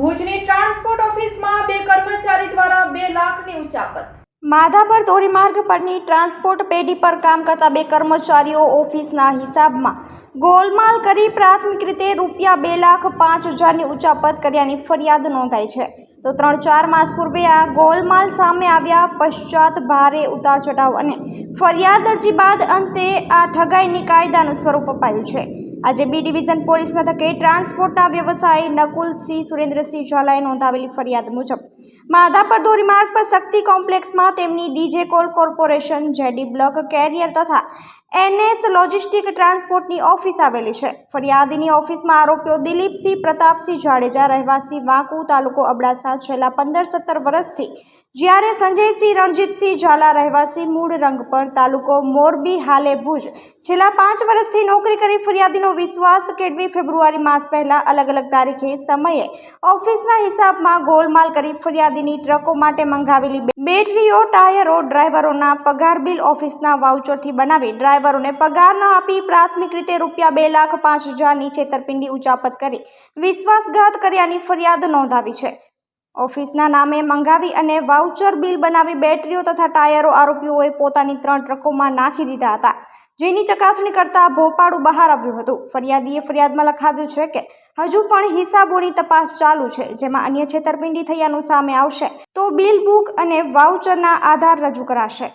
ભુજની ટ્રાન્સપોર્ટ ઓફિસમાં બે કર્મચારી દ્વારા બે લાખની ઉચાપત. માધાપર ધોરીમાર્ગ પરની ટ્રાન્સપોર્ટ પેઢી પર કામ કરતા બે કર્મચારીઓ ઓફિસના હિસાબમાં ગોલમાલ કરી પ્રાથમિક રીતે રૂપિયા બે લાખ પાંચ હજારની ઉચાપત કર્યાની ફરિયાદ નોંધાઈ છે. તો ત્રણ ચાર માસ પૂર્વે આ ગોલમાલ સામે આવ્યા પશ્ચાત ભારે ઉતાર ચઢાવ અને ફરિયાદ અરજી બાદ અંતે આ ઠગાઈની કાયદાનું સ્વરૂપ અપાયું છે. આજે બી ડિવિઝન પોલીસ મથકે ટ્રાન્સપોર્ટના વ્યવસાયી નકુલસિંહ સુરેન્દ્રસિંહ ઝાલાએ નોંધાવેલી ફરિયાદ મુજબ માધાપર ધોરીમાર્ગ પર શક્તિ કોમ્પ્લેક્સમાં તેમની DJ coal corporation JD block carrier તથા એનએસ લોજિસ્ટિક ટ્રાન્સપોર્ટની ઓફિસ આવેલી છે. ફરિયાદીની ઓફિસમાં આરોપીઓ દિલીપસિંહ, પ્રતાપસિંહ જાડેજા, રહેવાસી વાંકુ, તાલુકો અબડાસા છેલ્લા પંદર સત્તર વર્ષથી જ્યારે સંજયસિંહ, રણજીતસિંહ ઝાલા રહેવાસી મૂળ રંગપર તાલુકો મોરબી, હાલે ભુજ. છેલ્લા પાંચ વર્ષથી નોકરી કરી ફરિયાદીનો વિશ્વાસ કેળવી ફેબ્રુઆરી માસ પહેલાં અલગ અલગ તારીખે સમયે ઓફિસના હિસાબમાં ગોલમાલ કરી ફરિયાદીની ટ્રકો માટે મંગાવેલી બેટરીઓ, ટાયરો, ડ્રાઈવરોના પગાર બિલ ઓફિસના વાઉચરથી બનાવી ડ્રાઈવરોને પગાર ન આપી પ્રાથમિક રીતે રૂપિયા બે લાખ પાંચ હજારની છેતરપિંડી ઉચાપત કરી વિશ્વાસઘાત કર્યાની ફરિયાદ નોંધાવી છે. ઓફિસના નામે મંગાવી અને વાઉચર બિલ બનાવી બેટરીઓ તથા ટાયરો આરોપીઓએ પોતાની ત્રણ ટ્રકોમાં નાખી દીધા હતા, જેની ચકાસણી કરતા ભોપાળું બહાર આવ્યું હતું. ફરિયાદીએ ફરિયાદમાં લખાવ્યું છે કે હજુ પણ હિસાબોની તપાસ ચાલુ છે, જેમાં અન્ય છેતરપિંડી થયાનું સામે આવશે. તો બિલ બુક અને વાઉચરના આધાર રજૂ કરાશે.